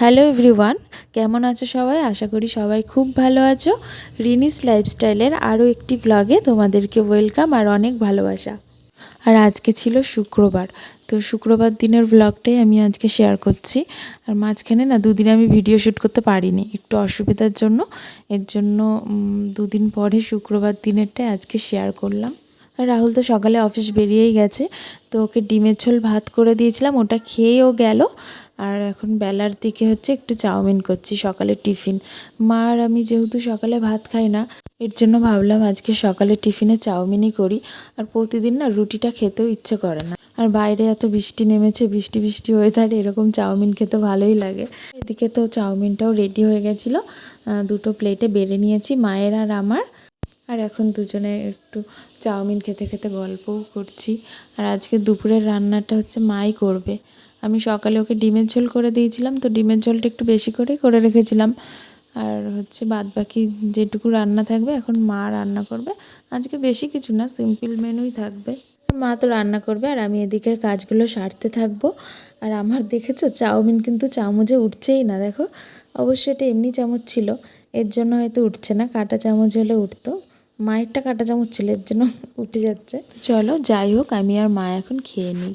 Hello everyone, কেমন আছো সবাই? আশা করি সবাই খুব ভালো আছো। রিনিস লাইফস্টাইলের আরও একটি ব্লগে তোমাদেরকে ওয়েলকাম আর অনেক ভালোবাসা। আর আজকে ছিল শুক্রবার, তো শুক্রবার দিনের ব্লগটাই আমি আজকে শেয়ার করছি। আর মাঝখানে না দুদিন আমি ভিডিও শ্যুট করতে পারিনি, একটু অসুবিধার জন্য। এর জন্য দুদিন পরে শুক্রবার দিনেরটাই আজকে শেয়ার করলাম। রাহুল তো সকালে অফিস বেরিয়েই গেছে, তো ওকে ডিমের ঝোল ভাত করে দিয়েছিলাম, ওটা খেয়েও গেল। আর এখন বেলার দিকে হচ্ছে একটু চাউমিন করছি সকালে টিফিন। মা আর আমি যেহেতু সকালে ভাত খাই না, এর জন্য ভাবলাম আজকে সকালে টিফিনে চাউমিনই করি। আর প্রতিদিন না রুটিটা খেতেও ইচ্ছে করে না। আর বাইরে এত বৃষ্টি নেমেছে, বৃষ্টি বৃষ্টি ওয়েদারে এরকম চাউমিন খেতে ভালোই লাগে। এদিকে তো চাউমিনটাও রেডি হয়ে গেছিল। দুটো প্লেটে বেড়ে নিয়েছি, মায়ের আর আমার। আর এখন দুজনে একটু চাউমিন খেতে খেতে গল্পও করছি। আর আজকে দুপুরের রান্নাটা হচ্ছে মাই করবে। আমি সকালে ওকে ডিমের ঝোল করে দিয়েছিলাম, তো ডিমের ঝোলটা একটু বেশি করেই করে রেখেছিলাম। আর হচ্ছে বাদ বাকি যেটুকু রান্না থাকবে, এখন মা রান্না করবে। আজকে বেশি কিছু না, সিম্পল মেনুই থাকবে। মা তো রান্না করবে, আর আমি এদিকের কাজগুলো সারতে থাকব। আর আমার দেখেছ, চাউমিন কিন্তু চামচে উঠছেই না, দেখো। অবশ্য এটা এমনি চামচ ছিল, এর জন্য হয়তো উঠছে না, কাটা চামচ হলে উঠতো। মায়েরটা কাটা চামচ ছিল, এর জন্য উঠে যাচ্ছে। চলো, যাই হোক, আমি আর মা এখন খেয়ে নিই।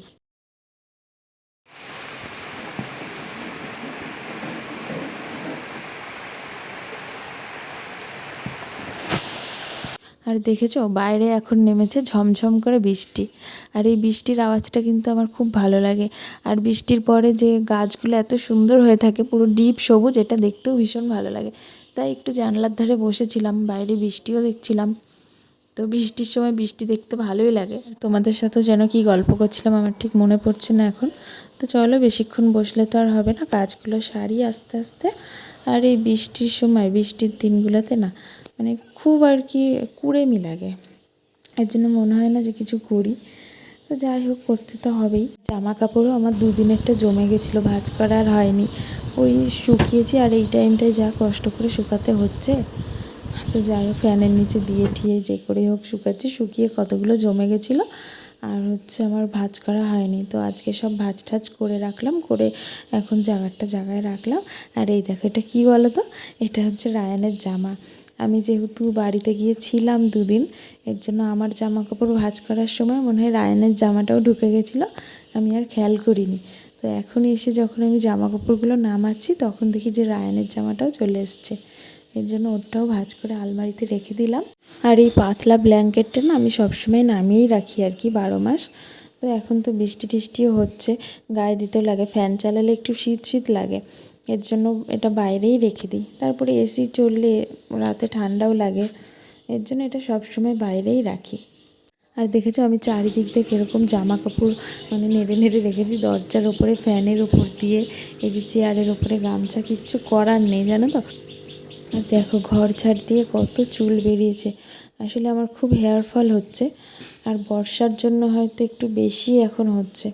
আর দেখেছ, বাইরে এখন নেমেছে ঝমঝম করে বৃষ্টি। আর এই বৃষ্টির আওয়াজটা কিন্তু আমার খুব ভালো লাগে। আর বৃষ্টির পরে যে গাছগুলো এত সুন্দর হয়ে থাকে, পুরো ডিপ সবুজ, এটা দেখতেও ভীষণ ভালো লাগে। তাই একটু জানলার ধারে বসেছিলাম, বাইরে বৃষ্টিও দেখছিলাম। তো বৃষ্টির সময় বৃষ্টি দেখতে ভালোই লাগে। তোমাদের সাথেও যেন কি গল্প করছিলাম আমার ঠিক মনে পড়ছে না এখন। তো চলো, বেশিক্ষণ বসলে তো আর হবে না। কাজগুলো সারি আস্তে আস্তে। আর এই বৃষ্টির সময়, বৃষ্টির দিনগুলোতে না মানে খুব আর কি কুড়েমি লাগে। এর জন্য মনে হয় না যে কিছু করি। তো যাই হোক, করতে তো হবেই। জামা কাপড়ও আমার দুদিনেরটা জমে গেছিল, ভাঁজ করা আর হয়নি। ওই শুকিয়েছি আর এই টাইমটায় যা কষ্ট করে শুকাতে হচ্ছে। তো যাই হোক, ফ্যানের নিচে দিয়ে ঠিয়ে যে করে হোক শুকাচ্ছি, শুকিয়ে কতগুলো জমে গেছিল আর হচ্ছে আমার ভাঁজ করা হয়নি। তো আজকে সব ভাঁজ টাজ করে রাখলাম, করে এখন জায়গাটা জায়গায় রাখলাম। আর এই দেখো এটা কী বলো তো এটা হচ্ছে রায়ানের জামা। আমি যেহেতু বাড়িতে গিয়েছিলাম দুদিন, এর জন্য আমার জামা কাপড় ভাঁজ করার সময় মনে হয় রায়ানের জামাটাও ঢুকে গেছিল, আমি আর খেয়াল করিনি। তো এখন এসে যখন আমি জামা কাপড়গুলো নামাচ্ছি, তখন দেখি যে রায়ানের জামাটাও চলে এসছে। এর জন্য ওটাও ভাঁজ করে আলমারিতে রেখে দিলাম। আর এই পাতলা ব্ল্যাঙ্কেটটা না আমি সবসময় নামিয়েই রাখি আর কি বারো মাস। তো এখন তো বৃষ্টি টিষ্টিও হচ্ছে, গায়ে দিতেও লাগে, ফ্যান চালালে একটু শীত শীত লাগে। এর জন্য এটা বাইরেই রেখে দিই। তারপরে এসি চললে রাতে ঠান্ডাও লাগে, এর জন্য এটা সবসময় বাইরেই রাখি। আর দেখেছ আমি চারিদিক থেকে কীরকম জামা কাপড় মানে নেড়ে নেড়ে রেখেছি, দরজার ওপরে, ফ্যানের ওপর দিয়ে, এই যে চেয়ারের ওপরে, গামছা, কিচ্ছু করার নেই, জানো তো? আর দেখো ঘর ছাড় দিয়ে কত চুল বেরিয়েছে। আসলে আমার খুব হেয়ার ফল হচ্ছে, আর বর্ষার জন্য হয়তো একটু বেশি এখন হচ্ছে।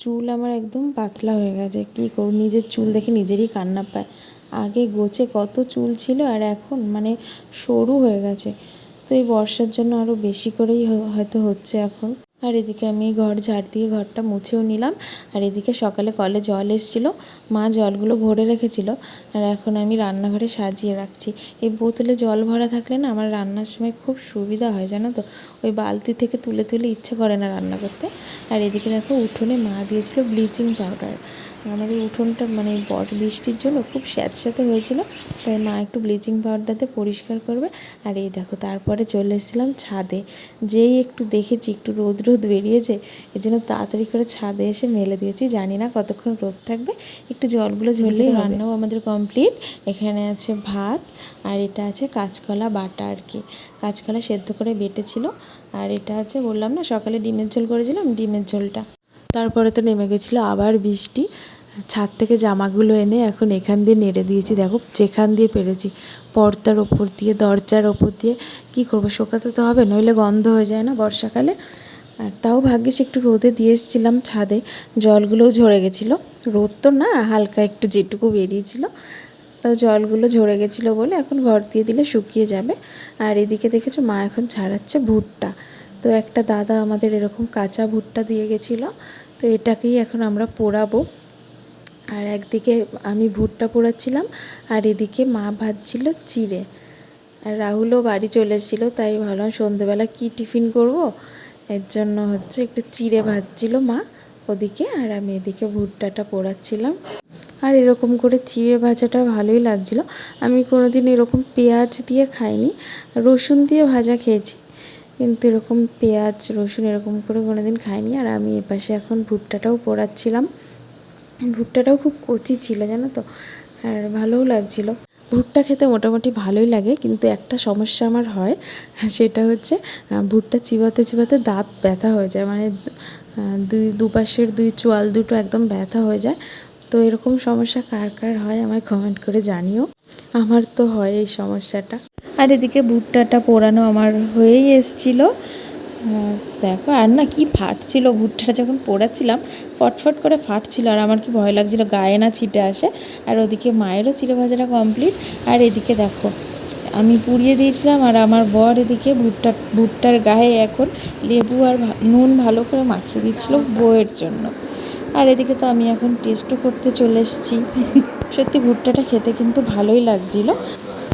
চুল আমার একদম পাতলা হয়ে গেছে। কী করব নিজের চুল দেখে নিজেরই কান্না পায়। আগে গোছে কত চুল ছিল আর এখন মানে সরু হয়ে গেছে। তো এই বর্ষার জন্য আরও বেশি করেই হয়তো হচ্ছে এখন। আর এদিকে আমি ঘর ঝাড় দিয়ে ঘরটা মুছেও নিলাম। আর এদিকে সকালে কলে জল এসেছিল, মা জলগুলো ভরে রেখেছিল। আর এখন আমি রান্নাঘরে সাজিয়ে রাখছি। এই বোতলে জল ভরা থাকলে না আমার রান্নার সময় খুব সুবিধা হয়, জানো তো? ওই বালতি থেকে তুলে তুলে ইচ্ছে করে না রান্না করতে। আর এদিকে দেখো উঠোনে মা দিয়েছিল ব্লিচিং পাউডার। আমাদের উঠোনটা মানে বট বৃষ্টির জন্য খুব স্যাঁতস্যাঁতে হয়েছিল তাই মা একটু ব্লিচিং পাউডারতে পরিষ্কার করবে। আর এই দেখো তারপরে চলে এসেছিলাম ছাদে। যেই একটু দেখেছি একটু রোদ রোদ বেরিয়েছে এই জন্য তাড়াতাড়ি করে ছাদে এসে মেলে দিয়েছি। জানি না কতক্ষণ রোদ থাকবে একটু জলগুলো ঝরলেই রান্নাও আমাদের কমপ্লিট। এখানে আছে ভাত আর এটা আছে কাঁচকলা বাটা আর কি। কাঁচকলা সেদ্ধ করে বেটেছিল আর এটা আছে বললাম না সকালে ডিমের ঝোল করেছিলাম ডিমের ঝোলটা। তারপরে তো নেমে গেছিল আবার বৃষ্টি। ছাদ থেকে জামাগুলো এনে এখন এখান দিয়ে নেড়ে দিয়েছি। দেখো যেখান দিয়ে পেরেছি, পর্দার ওপর দিয়ে, দরজার ওপর দিয়ে। কি করব, শোকাতে তো হবে, নইলে গন্ধ হয়ে যায় না বর্ষাকালে। আর তাও ভাগ্যিস একটু রোদে দিয়ে এসেছিলাম ছাদে, জলগুলোও ঝরে গেছিল। রোদ তো না, হালকা একটু যেটুকু বেরিয়েছিল। তাও জলগুলো ঝরে গেছিল বলে এখন ঘর দিয়ে দিলে শুকিয়ে যাবে। আর এদিকে দেখেছ মা এখন ছাড়াচ্ছে ভুট্টা। তো একটা দাদা আমাদের এরকম কাঁচা ভুট্টা দিয়ে গেছিল, তো এটাকেই এখন আমরা পোড়াবো। আর একদিকে আমি ভুট্টা পোড়াচ্ছিলাম, আর এদিকে মা ভাজছিল চিড়ে। আর রাহুলও বাড়ি চলে এসেছিল, তাই ভাবলাম সন্ধেবেলা কী টিফিন করব? এর জন্য হচ্ছে একটু চিড়ে ভাজছিল মা ওদিকে, আর আমি এদিকে ভুট্টাটা পোড়াচ্ছিলাম। আর এরকম করে চিড়ে ভাজাটা ভালোই লাগছিল। আমি কোনোদিন এরকম পেঁয়াজ দিয়ে খাইনি, রসুন দিয়ে ভাজা খেয়েছি। কিন্তু এরকম পেঁয়াজ, রসুন এরকম করে কোনো দিন খাইনি। আর আমি এপাশে এখন ভুট্টাটাও পোড়াচ্ছিলাম। ভুট্টাটাও খুব কচি ছিল, জানো তো? আর ভালোও লাগছিল। ভুট্টা খেতে মোটামুটি ভালোই লাগে, কিন্তু একটা সমস্যা আমার হয়, সেটা হচ্ছে ভুট্টা চিবাতে চিবাতে দাঁত ব্যথা হয়ে যায়। মানে দুই, দুপাশের দুই চোয়াল দুটো একদম ব্যথা হয়ে যায়। তো এরকম সমস্যা কার কার হয় আমায় কমেন্ট করে জানিও। আমার তো হয় এই সমস্যাটা। আর এদিকে ভুট্টাটা পোড়ানো আমার হয়েই এসছিলো। দেখো, আর না কি ফাটছিল ভুট্টাটা যখন পোড়াচ্ছিলাম, ফটফট করে ফাটছিল, আর আমার কি ভয় লাগছিল, গায়ে না ছিটে আসে। আর ওদিকে মায়েরও চিড়ে ভাজাটা কমপ্লিট আর এদিকে দেখো, আমি পুড়িয়ে দিয়েছিলাম, আর আমার বর এদিকে ভুট্টা, ভুট্টার গায়ে এখন লেবু আর নুন ভালো করে মাখিয়ে দিচ্ছিল বইয়ের জন্য। আর এদিকে তো আমি এখন টেস্টও করতে চলে এসেছি। সত্যি ভুট্টাটা খেতে কিন্তু ভালোই লাগছিল।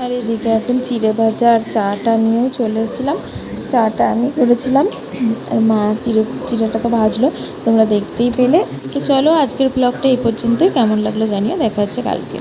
আর এদিকে এখন চিড়ে ভাজা আর চাটা নিয়েও চলে এসেছিলাম। চাটা আমি করেছিলাম। আর মা চিড়ে, চিড়েটা তো ভাজলো, তোমরা দেখতেই পেলে। তো চলো আজকের ব্লগটা এই পর্যন্তই। কেমন লাগল জানিয়ে দেখা হচ্ছে কালকে।